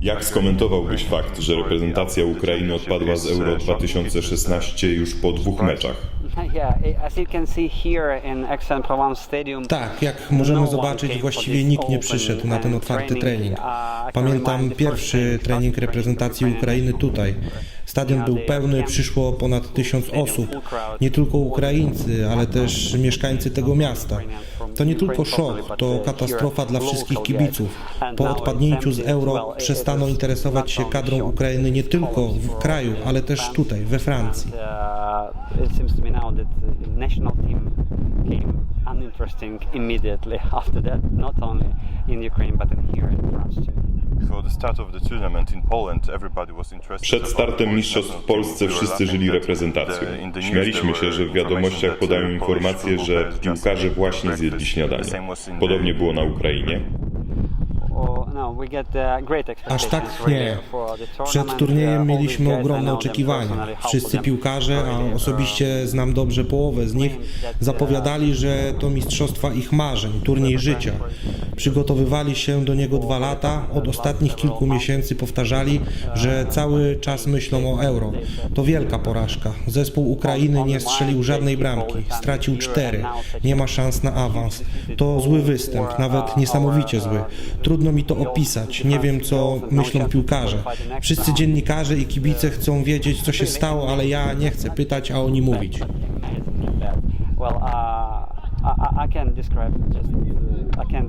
Jak skomentowałbyś fakt, że reprezentacja Ukrainy odpadła z Euro 2016 już po dwóch meczach? Tak, jak możemy zobaczyć, właściwie nikt nie przyszedł na ten otwarty trening. Pamiętam pierwszy trening reprezentacji Ukrainy tutaj. Stadion był pełny, przyszło ponad tysiąc osób. Nie tylko Ukraińcy, ale też mieszkańcy tego miasta. To nie tylko szok, to katastrofa dla wszystkich kibiców. Po odpadnięciu z euro przestaną interesować się kadrą Ukrainy nie tylko w kraju, ale też tutaj, we Francji. Uninteresting immediately after that, not only in Ukraine but in here in France too. Przed startem mistrzostw w Polsce wszyscy żyli reprezentacją. Śmialiśmy się, że w wiadomościach podają informacje, że piłkarze właśnie zjedli śniadanie. Podobnie było na Ukrainie. Aż tak nie. Przed turniejem Uh, mieliśmy ogromne oczekiwania. Wszyscy piłkarze, a uh, osobiście znam dobrze połowę z nich, zapowiadali, że to mistrzostwa ich marzeń, turniej życia. Przygotowywali się do niego dwa lata, od ostatnich kilku miesięcy powtarzali, że cały czas myślą o euro. To wielka porażka. Zespół Ukrainy nie strzelił żadnej bramki, stracił cztery, nie ma szans na awans. To zły występ, nawet niesamowicie zły. Trudno mi to opisać, nie wiem co myślą piłkarze. Wszyscy dziennikarze i kibice chcą wiedzieć, co się stało, ale ja nie chcę pytać, a oni mówić. Well, uh, I, I can describe just, uh, I can't uh,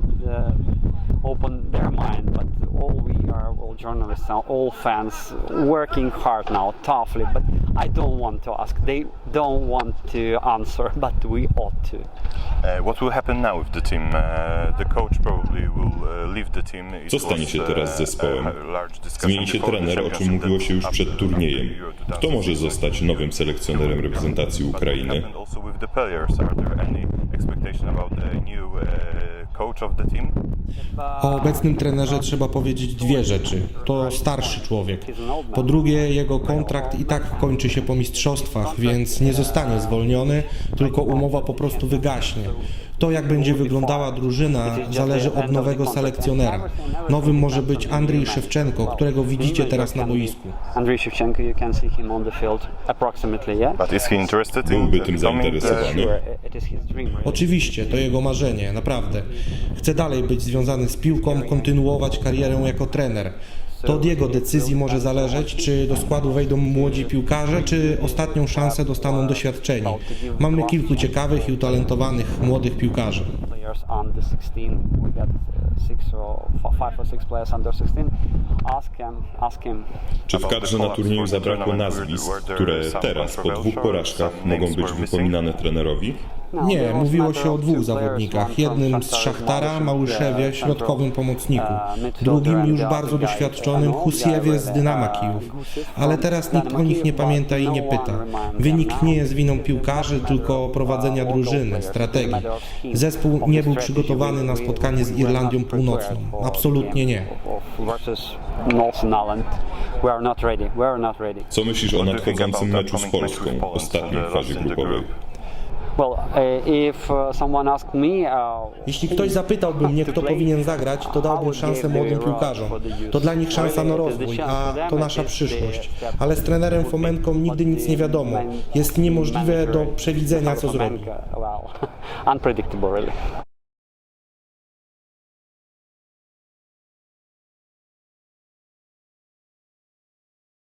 open their mind, but all we are, all journalists, are all fans, working hard now, toughly. But I don't want to ask. They don't want to answer, but we ought to. Uh, what will happen now with the team? Uh, the coach probably will uh, leave the team. It Co stanie się teraz z zespołem? large discussion Zmieni się trener, o czym mówiło się już przed turniejem. Kto może 2016 zostać nowym selekcjonerem reprezentacji Ukrainy? expectation about new uh, coach of the team? O obecnym trenerze trzeba powiedzieć dwie rzeczy. To starszy człowiek. Po drugie, jego kontrakt i tak kończy się po mistrzostwach, więc nie zostanie zwolniony, tylko umowa po prostu wygaśnie. To, jak będzie wyglądała drużyna, zależy od nowego selekcjonera. Nowym może być Andrzej Szewczenko, którego widzicie teraz na boisku. You can see him on the field approximately, yeah? But is he interested in Byłby tym zainteresowany. Oczywiście, to jego marzenie, naprawdę. Chce dalej być związany z piłką, kontynuować karierę jako trener. To od jego decyzji może zależeć, czy do składu wejdą młodzi piłkarze, czy ostatnią szansę dostaną doświadczeni. Mamy kilku ciekawych i utalentowanych młodych piłkarzy. players under 16. We got uh, six or f- five or six players under 16. Ask him. Ask him. Czy w kadrze na turnieju zabrakło nazwisk, które teraz, po dwóch porażkach, mogą być wypominane trenerowi? No, Nie, mówiło się o dwóch zawodnikach. Jednym z Szachtara, Małyszew, Małyszewie, środkowym pomocniku. Drugim już bardzo doświadczonym Husiewie z Dynama Kijów. Ale teraz nikt o nich nie pamięta i nie no pyta. Wynik nie jest winą piłkarzy, tylko prowadzenia drużyny, strategii. Zespół nie był przygotowany na spotkanie z Irlandią Północną. Absolutnie nie. Co myślisz o nadchodzącym meczu z Polską, w fazie grupowej? Jeśli ktoś zapytałby mnie, kto powinien zagrać, to dałbym szansę młodym piłkarzom. To dla nich szansa na rozwój, a to nasza przyszłość. Ale z trenerem Fomenką nigdy nic nie wiadomo. Jest niemożliwe do przewidzenia, co zrobi.